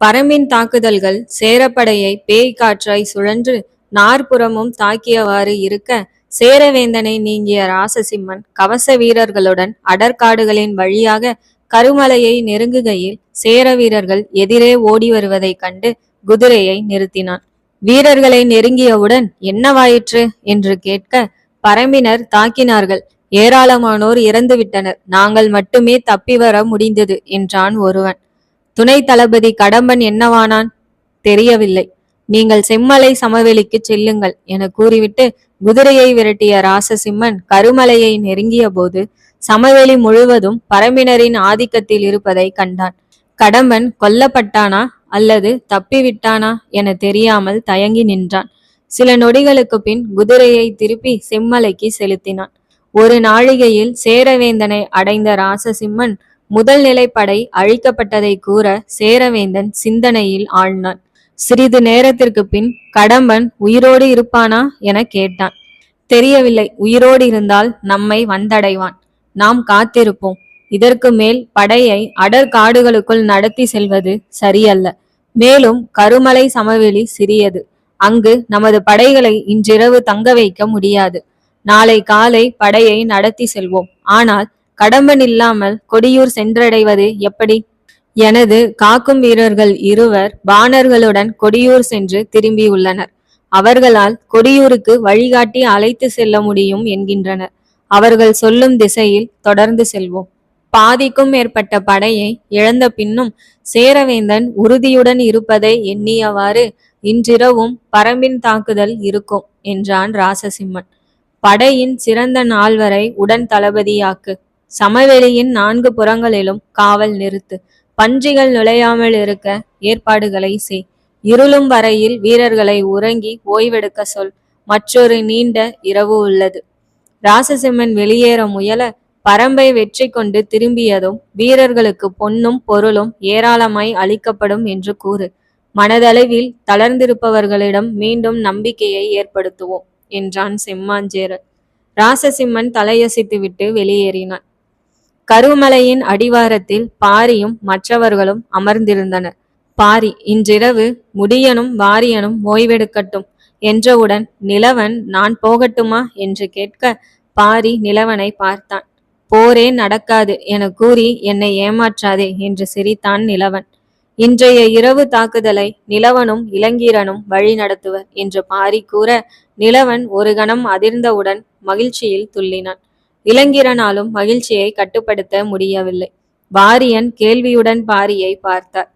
பரம்பின் தாக்குதல்கள் சேரப்படையை பேய் காற்றாய் சுழன்று நாற்புறமும் தாக்கியவாறு இருக்க சேரவேந்தனை நீங்கிய ராசசிம்மன் கவச வீரர்களுடன் அடற்காடுகளின் வழியாக கருமலையை நெருங்குகையில் சேர வீரர்கள் எதிரே ஓடி வருவதைக் கண்டு குதிரையை நிறுத்தினான். வீரர்களை நெருங்கியவுடன் என்னவாயிற்று என்று கேட்க பரம்பினர் தாக்கினார்கள். ஏராளமானோர் இறந்துவிட்டனர். நாங்கள் மட்டுமே தப்பி வர முடிந்தது என்றான் ஒருவன். துணை தளபதி கடம்பன் என்னவானான்? தெரியவில்லை. நீங்கள் செம்மலை சமவெளிக்கு செல்லுங்கள் என கூறிவிட்டு குதிரையை விரட்டிய ராசசிம்மன் கருமலையை நெருங்கிய போது சமவெளி முழுவதும் பரம்பினரின் ஆதிக்கத்தில் இருப்பதை கண்டான். கடம்பன் கொல்லப்பட்டானா அல்லது தப்பிவிட்டானா என தெரியாமல் தயங்கி நின்றான். சில நொடிகளுக்கு பின் குதிரையை திருப்பி செம்மலைக்கு செலுத்தினான். ஒரு நாழிகையில் சேரவேந்தனை அடைந்த ராசசிம்மன் முதல் நிலைப்படை அழிக்கப்பட்டதை கூற சேரவேந்தன் சிந்தனையில் ஆழ்ந்தான். சிறிது நேரத்திற்கு பின் கடம்பன் உயிரோடு இருப்பானா? என கேட்டான். தெரியவில்லை உயிரோடு இருந்தால் நம்மை வந்தடைவான். நாம் காத்திருப்போம். இதற்கு மேல் படையை அடற்காடுகளுக்குள் நடத்தி செல்வது சரியல்ல. மேலும் கருமலை சமவெளி சிறியது. அங்கு நமது படைகளை இன்றிரவு தங்க வைக்க முடியாது. நாளை காலை படையை நடத்தி செல்வோம். ஆனால் கடம்பன் இல்லாமல் கொடியூர் சென்றடைவது எப்படி? எனது காக்கும் வீரர்கள் இருவர் பாணர்களுடன் கொடியூர் சென்று திரும்பியுள்ளனர். அவர்களால் கொடியூருக்கு வழிகாட்டி அழைத்து செல்ல முடியும் என்கின்றனர். அவர்கள் சொல்லும் திசையில் தொடர்ந்து செல்வோம். பாதிக்கும் மேற்பட்ட படையை இழந்த பின்னும் சேரவேந்தன் உறுதியுடன் இருப்பதை எண்ணியவாறு இன்றிரவும் பரம்பின் தாக்குதல் இருக்கும் என்றான் ராசசிம்மன். படையின் சிறந்த நால்வரை உடன் தளபதியாக்கு. சமவெளியின் நான்கு புறங்களிலும் காவல் நிறுத்து பன்றிகள் நுழையாமல் இருக்க ஏற்பாடுகளை செய். இருளும் வரையில் வீரர்களை உறங்கி ஓய்வெடுக்க சொல். மற்றொரு நீண்ட இரவு உள்ளது. ராசசிம்மன் வெளியேற முயல பரம்பை வெற்றி கொண்டு திரும்பியதும் வீரர்களுக்கு பொன்னும் பொருளும் ஏராளமாய் அளிக்கப்படும் என்று கூறு. மனதளவில் தளர்ந்திருப்பவர்களிடம் மீண்டும் நம்பிக்கையை ஏற்படுத்துவோம் என்றான் செம்மாஞ்சேரன். ராசசிம்மன் தலையசித்துவிட்டு வெளியேறினான். கருமலையின் அடிவாரத்தில் பாரியும் மற்றவர்களும் அமர்ந்திருந்தனர். பாரி இன்றிரவு முடியனும் வாரியனும் ஓய்வெடுக்கட்டும் என்றவுடன் நிலவன் நான் போகட்டுமா என்று கேட்க பாரி நிலவனை பார்த்தான். போரே நடக்காது என கூறி என்னை ஏமாற்றாதே என்று சிரித்தான் நிலவன். இன்றைய இரவு தாக்குதலை நிலவனும் இளங்கீரனும் வழி நடத்துவர் என்று பாரி கூற நிலவன் ஒரு கணம் அதிர்ந்தவுடன் மகிழ்ச்சியில் துள்ளினான். இளங்கிரனாலும் மகிழ்ச்சியை கட்டுப்படுத்த முடியவில்லை. வாரியன் கேள்வியுடன் பாரியை பார்த்தார்.